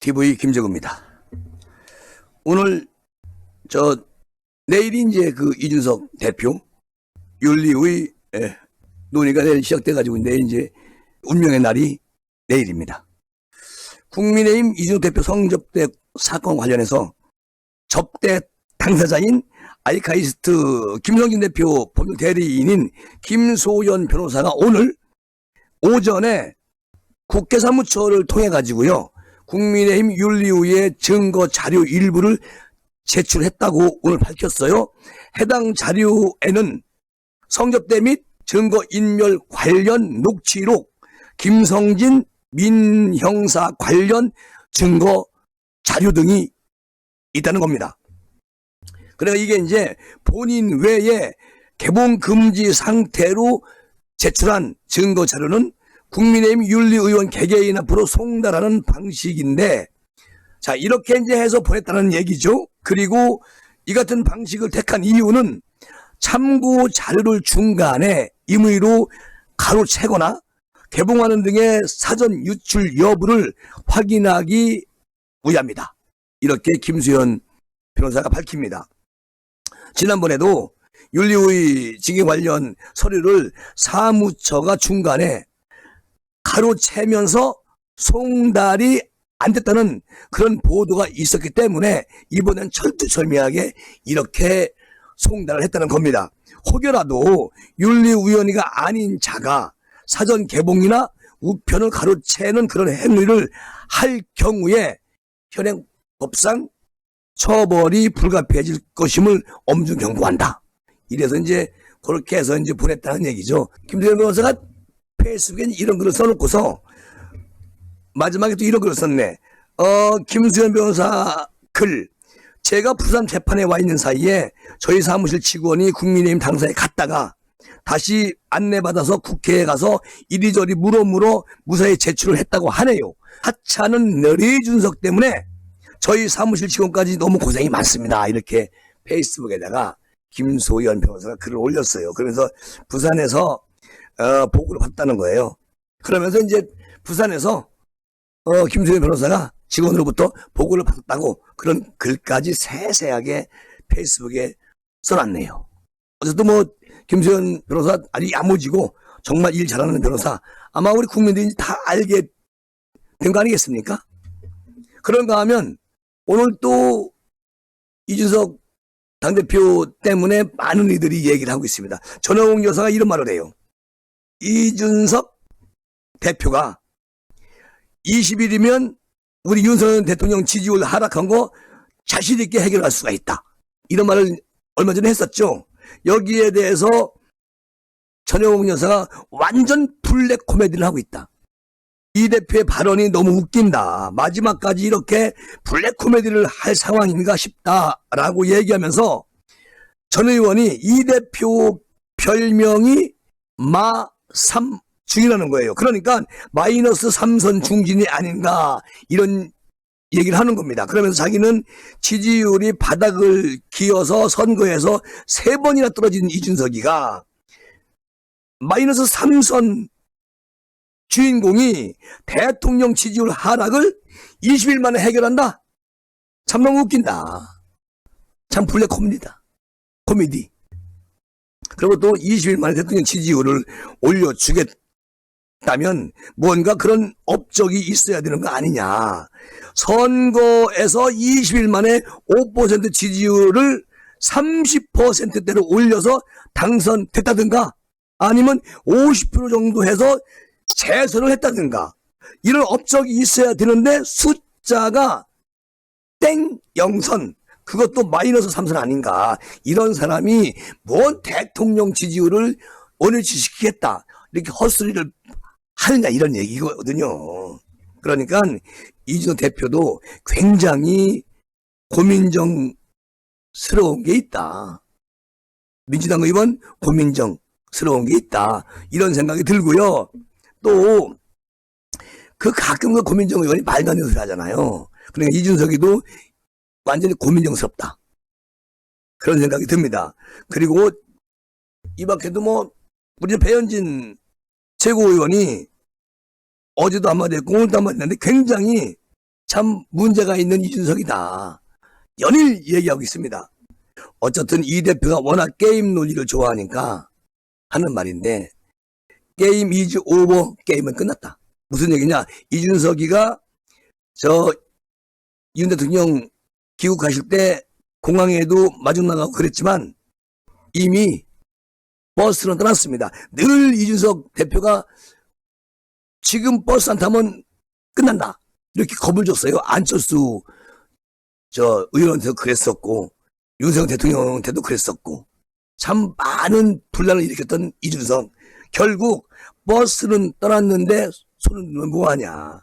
TV 김정우입니다. 오늘 저 내일이 이제 그 이준석 대표 윤리의 예, 논의가 내일 시작돼 가지고 내일 이제 운명의 날이 내일입니다. 국민의힘 이준석 대표 성접대 사건 관련해서 접대 당사자인 아이카이스트 김성진 대표 법률 대리인인 김소연 변호사가 오늘 오전에 국회 사무처를 통해 가지고요. 국민의힘 윤리위의 증거 자료 일부를 제출했다고 오늘 밝혔어요. 해당 자료에는 성접대 및 증거 인멸 관련 녹취록, 김성진 민형사 관련 증거 자료 등이 있다는 겁니다. 그러니까 이게 이제 본인 외에 개봉 금지 상태로 제출한 증거 자료는 국민의힘 윤리의원 개개인 앞으로 송달하는 방식인데 자 이렇게 이제 해서 보냈다는 얘기죠. 그리고 이 같은 방식을 택한 이유는 참고 자료를 중간에 임의로 가로채거나 개봉하는 등의 사전 유출 여부를 확인하기 위함이다. 이렇게 김수현 변호사가 밝힙니다. 지난번에도 윤리의 징계 관련 서류를 사무처가 중간에 가로채면서 송달이 안 됐다는 그런 보도가 있었기 때문에 이번엔 철두철미하게 이렇게 송달을 했다는 겁니다. 혹여라도 윤리위원회가 아닌 자가 사전 개봉이나 우편을 가로채는 그런 행위를 할 경우에 현행 법상 처벌이 불가피해질 것임을 엄중 경고한다. 이래서 이제 그렇게 해서 이제 보냈다는 얘기죠. 김대현 변호사가 페이스북에 이런 글을 써놓고서 마지막에 또 이런 글을 썼네. 어, 김수현 변호사 글. 제가 부산 재판에 와 있는 사이에 저희 사무실 직원이 국민의힘 당사에 갔다가 다시 안내받아서 국회에 가서 이리저리 물어 물어 무사히 제출을 했다고 하네요. 하차는 너리준석 때문에 저희 사무실 직원까지 너무 고생이 많습니다. 이렇게 페이스북에다가 김소연 변호사가 글을 올렸어요. 그러면서 부산에서 어, 보고를 받았다는 거예요. 그러면서 이제 부산에서 어, 김소연 변호사가 직원으로부터 보고를 받았다고 그런 글까지 세세하게 페이스북에 써놨네요. 어쨌든 뭐 김소연 변호사 아주 야무지고 정말 일 잘하는 변호사 아마 우리 국민들이 다 알게 된 거 아니겠습니까? 그런가 하면 오늘 또 이준석 당대표 때문에 많은 이들이 얘기를 하고 있습니다. 전영웅 여사가 이런 말을 해요. 이준석 대표가 20일이면 우리 윤석열 대통령 지지율 하락한 거 자신 있게 해결할 수가 있다. 이런 말을 얼마 전에 했었죠. 여기에 대해서 전영웅 여사가 완전 블랙 코미디를 하고 있다. 이 대표의 발언이 너무 웃긴다. 마지막까지 이렇게 블랙 코미디를 할 상황인가 싶다라고 얘기하면서 전 의원이 이 대표 별명이 마 삼 중이라는 거예요. 그러니까 마이너스 삼선 중진이 아닌가 이런 얘기를 하는 겁니다. 그러면서 자기는 지지율이 바닥을 기어서 선거에서 세 번이나 떨어진 이준석이가 마이너스 삼선 주인공이 대통령 지지율 하락을 20일 만에 해결한다? 참 너무 웃긴다. 참 블랙 코미디다. 코미디. 그리고 또 20일 만에 대통령 지지율을 올려주겠다면 뭔가 그런 업적이 있어야 되는 거 아니냐. 선거에서 20일 만에 5% 지지율을 30%대로 올려서 당선됐다든가 아니면 50% 정도 해서 재선을 했다든가 이런 업적이 있어야 되는데 숫자가 땡 영선 그것도 마이너스 삼선 아닌가. 이런 사람이 뭔 대통령 지지율을 원위치시키겠다. 이렇게 헛소리를 하느냐 이런 얘기거든요. 그러니까 이준호 대표도 굉장히 고민정스러운 게 있다. 민주당 의원 고민정스러운 게 있다. 이런 생각이 들고요. 또, 그 가끔 그 고민정 의원이 말도 안 되는 소리 하잖아요. 그러니까 이준석이도 완전히 고민정스럽다. 그런 생각이 듭니다. 그리고 이 밖에도 뭐, 우리 배현진 최고의원이 어제도 한마디 했고 오늘도 한마디 했는데 굉장히 참 문제가 있는 이준석이다. 연일 얘기하고 있습니다. 어쨌든 이 대표가 워낙 게임 논리를 좋아하니까 하는 말인데 게임 이즈 오버 게임은 끝났다. 무슨 얘기냐? 이준석이가 저 윤 대통령 귀국하실 때 공항에도 마중 나가고 그랬지만 이미 버스는 떠났습니다. 늘 이준석 대표가 지금 버스 안 타면 끝난다. 이렇게 겁을 줬어요. 안철수 저 의원한테도 그랬었고 윤석열 대통령한테도 그랬었고 참 많은 분란을 일으켰던 이준석 결국 버스는 떠났는데 손은 뭐하냐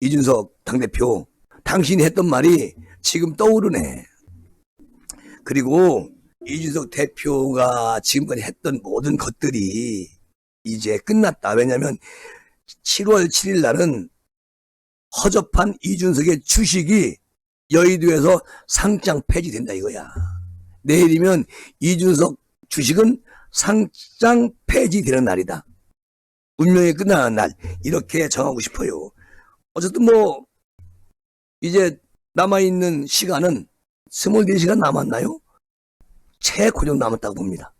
이준석 당대표 당신이 했던 말이 지금 떠오르네 그리고 이준석 대표가 지금까지 했던 모든 것들이 이제 끝났다 왜냐하면 7월 7일 날은 허접한 이준석의 주식이 여의도에서 상장 폐지된다 이거야. 내일이면 이준석 주식은 상장 폐지되는 날이다. 운명이 끝나는 날 이렇게 정하고 싶어요. 어쨌든 뭐 이제 남아있는 시간은 24시간 남았나요? 채고 정 남았다고 봅니다.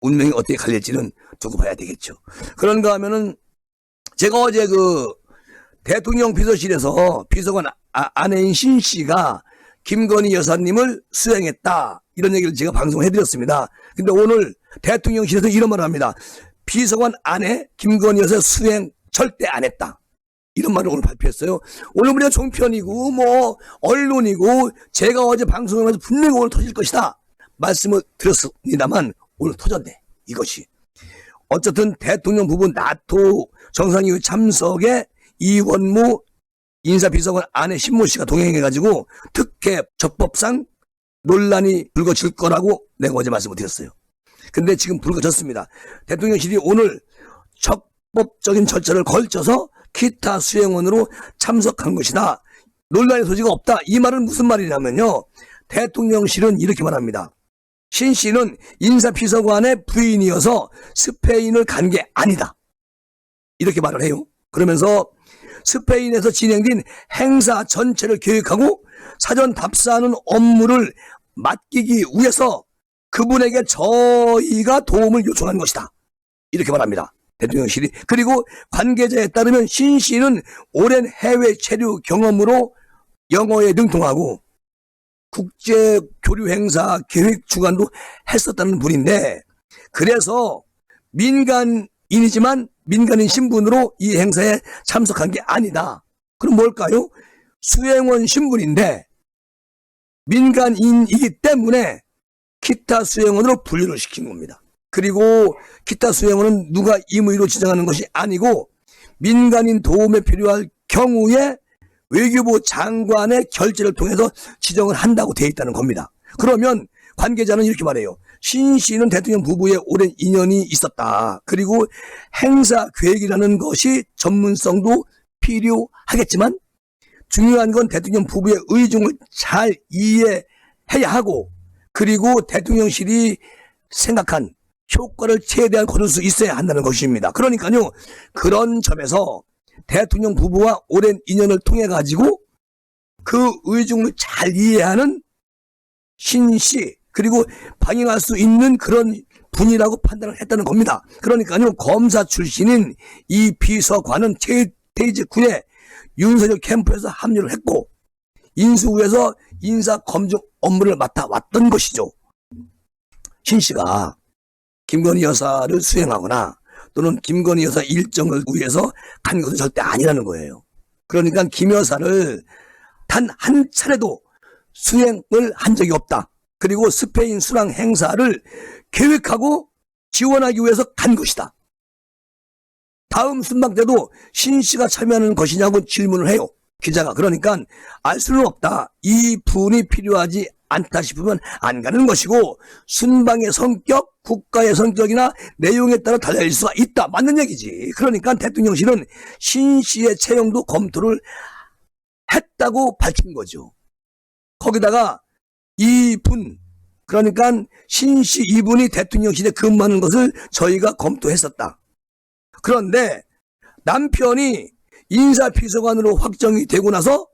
운명이 어떻게 갈릴지는 두고 봐야 되겠죠. 그런가 하면은 제가 어제 그 대통령 비서실에서 비서관 아, 아내인 신 씨가 김건희 여사님을 수행했다. 이런 얘기를 제가 방송을 해드렸습니다. 근데 오늘 대통령실에서 이런 말을 합니다. 비서관 아내 김건희 여사 수행 절대 안 했다. 이런 말을 오늘 발표했어요. 오늘 우리가 종편이고 뭐 언론이고 제가 어제 방송을 하면서 분명히 오늘 터질 것이다. 말씀을 드렸습니다만 오늘 터졌네. 이것이. 어쨌든 대통령 부부 나토 정상회의 참석에 이원무 인사비서관 아내 신모 씨가 동행해가지고 특혜 적법상 논란이 불거질 거라고 내가 어제 말씀을 드렸어요. 근데 지금 불거졌습니다. 대통령실이 오늘 적법적인 절차를 걸쳐서 기타 수행원으로 참석한 것이다. 논란의 소지가 없다. 이 말은 무슨 말이냐면요. 대통령실은 이렇게 말합니다. 신 씨는 인사비서관의 부인이어서 스페인을 간 게 아니다. 이렇게 말을 해요. 그러면서 스페인에서 진행된 행사 전체를 계획하고 사전 답사하는 업무를 맡기기 위해서 그분에게 저희가 도움을 요청한 것이다. 이렇게 말합니다. 대통령실이. 그리고 관계자에 따르면 신 씨는 오랜 해외 체류 경험으로 영어에 능통하고 국제 교류 행사 계획 주관도 했었다는 분인데 그래서 민간인이지만 민간인 신분으로 이 행사에 참석한 게 아니다. 그럼 뭘까요? 수행원 신분인데 민간인이기 때문에 기타 수행원으로 분류를 시킨 겁니다. 그리고 기타 수행원은 누가 임의로 지정하는 것이 아니고 민간인 도움에 필요할 경우에 외교부 장관의 결재를 통해서 지정을 한다고 되어 있다는 겁니다. 그러면 관계자는 이렇게 말해요. 신 씨는 대통령 부부의 오랜 인연이 있었다. 그리고 행사 계획이라는 것이 전문성도 필요하겠지만 중요한 건 대통령 부부의 의중을 잘 이해해야 하고 그리고 대통령실이 생각한 효과를 최대한 거둘 수 있어야 한다는 것입니다. 그러니까요. 그런 점에서 대통령 부부와 오랜 인연을 통해 가지고 그 의중을 잘 이해하는 신씨 그리고 방해할 수 있는 그런 분이라고 판단을 했다는 겁니다. 그러니까요 검사 출신인 이 비서관은 직후에 윤석열 캠프에서 합류를 했고 인수위에서 인사 검증 업무를 맡아왔던 것이죠. 신 씨가 김건희 여사를 수행하거나 또는 김건희 여사 일정을 위해서 간 것은 절대 아니라는 거예요. 그러니까 김 여사를 단 한 차례도 수행을 한 적이 없다. 그리고 스페인 수랑 행사를 계획하고 지원하기 위해서 간 것이다. 다음 순방 때도 신 씨가 참여하는 것이냐고 질문을 해요. 기자가. 그러니까 알 수는 없다. 이 분이 필요하지 않다 싶으면 안 가는 것이고 순방의 성격, 국가의 성격이나 내용에 따라 달라질 수가 있다. 맞는 얘기지. 그러니까 대통령실은 신 씨의 채용도 검토를 했다고 밝힌 거죠. 거기다가 이분 그러니까 신 씨 이분이 대통령실에 근무하는 것을 저희가 검토했었다. 그런데 남편이 인사비서관으로 확정이 되고 나서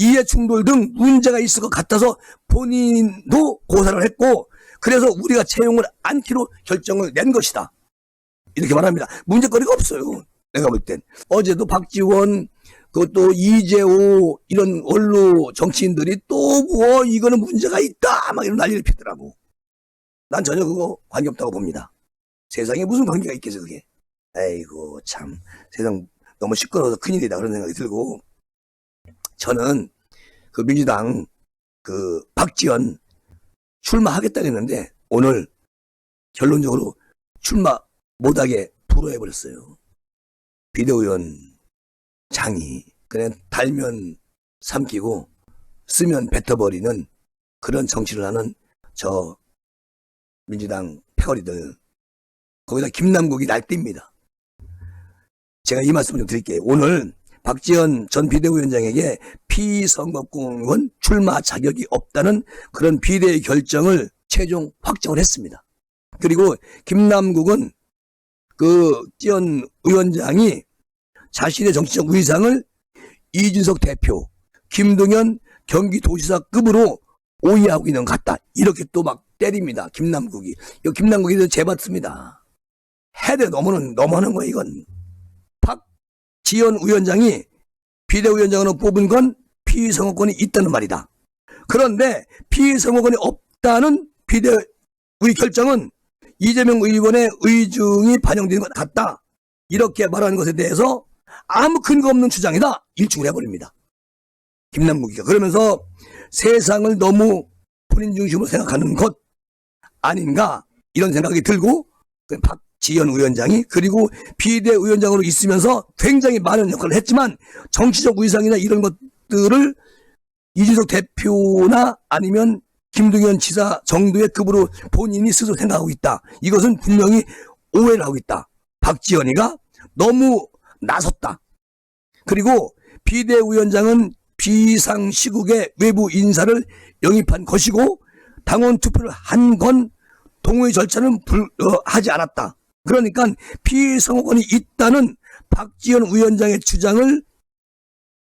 이해 충돌 등 문제가 있을 것 같아서 본인도 고사를 했고 그래서 우리가 채용을 않기로 결정을 낸 것이다. 이렇게 말합니다. 문제거리가 없어요. 내가 볼 땐. 어제도 박지원, 그것도 이재호 이런 원로 정치인들이 또 뭐 이거는 문제가 있다 막 이런 난리를 피더라고. 난 전혀 그거 관계없다고 봅니다. 세상에 무슨 관계가 있겠어 그게. 에이고 참 세상 너무 시끄러워서 큰일이다 그런 생각이 들고 저는 그 민주당 그 박지원 출마하겠다 했는데 오늘 결론적으로 출마 못하게 불허해버렸어요. 비대위원 장이 그냥 달면 삼키고 쓰면 뱉어버리는 그런 정치를 하는 저 민주당 패거리들 거기다 김남국이 날뛰입니다. 제가 이 말씀 좀 드릴게요. 오늘 박지원 전 비대위원장에게 피선거권 출마 자격이 없다는 그런 비대의 결정을 최종 확정을 했습니다. 그리고 김남국은 그 지원 위원장이 자신의 정치적 위상을 이준석 대표, 김동연 경기도지사급으로 오해하고 있는 것 같다. 이렇게 또 막 때립니다. 김남국이. 이 김남국이 재봤습니다. 해대 넘어는 넘어하는 거야 이건. 박지원 위원장이 비대위원장으로 뽑은 건 피선거권이 있다는 말이다. 그런데 피선거권이 없다는 비대위 결정은 이재명 의원의 의중이 반영되는 것 같다. 이렇게 말하는 것에 대해서 아무 근거 없는 주장이다. 일축을 해버립니다. 김남국이가. 그러면서 세상을 너무 본인 중심으로 생각하는 것 아닌가 이런 생각이 들고 그박 지현 위원장이 그리고 비대위원장으로 있으면서 굉장히 많은 역할을 했지만 정치적 위상이나 이런 것들을 이준석 대표나 아니면 김동연 지사 정도의 급으로 본인이 스스로 생각하고 있다. 이것은 분명히 오해를 하고 있다. 박지원이가 너무 나섰다. 그리고 비대위원장은 비상시국에 외부 인사를 영입한 것이고 당원 투표를 한 건 동의 절차는 불, 어, 하지 않았다. 그러니까 피선거권이 있다는 박지원 위원장의 주장을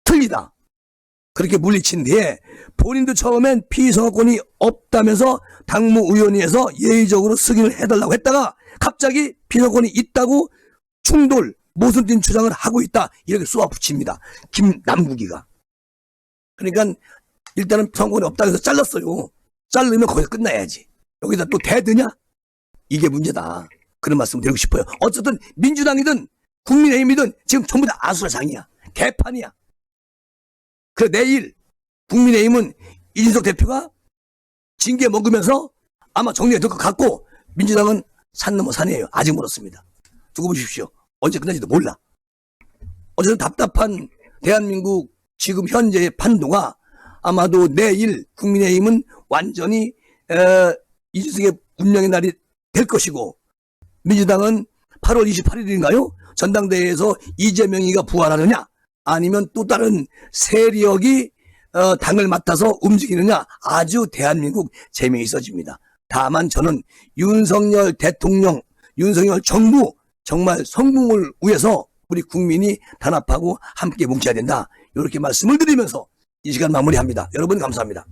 틀리다. 그렇게 물리친 뒤에 본인도 처음엔 피선거권이 없다면서 당무위원회에서 예의적으로 승인을 해달라고 했다가 갑자기 피선거권이 있다고 충돌, 모순된 주장을 하고 있다. 이렇게 쏘아 붙입니다. 김남국이가. 그러니까 일단은 선거권이 없다고 해서 잘랐어요. 자르면 거기서 끝나야지. 여기다 또 대드냐? 이게 문제다. 그런 말씀 드리고 싶어요. 어쨌든 민주당이든 국민의힘이든 지금 전부 다 아수라장이야. 개판이야. 그래 내일 국민의힘은 이준석 대표가 징계 먹으면서 아마 정리가 될 것 같고 민주당은 산 넘어 산이에요. 아직 멀었습니다. 두고 보십시오. 언제 끝날지도 몰라. 어쨌든 답답한 대한민국 지금 현재의 판도가 아마도 내일 국민의힘은 완전히 에, 이준석의 운명의 날이 될 것이고 민주당은 8월 28일인가요? 전당대회에서 이재명이가 부활하느냐 아니면 또 다른 세력이 어, 당을 맡아서 움직이느냐 아주 대한민국 재미있어집니다. 다만 저는 윤석열 대통령, 윤석열 정부 정말 성공을 위해서 우리 국민이 단합하고 함께 뭉쳐야 된다. 이렇게 말씀을 드리면서 이 시간 마무리합니다. 여러분 감사합니다.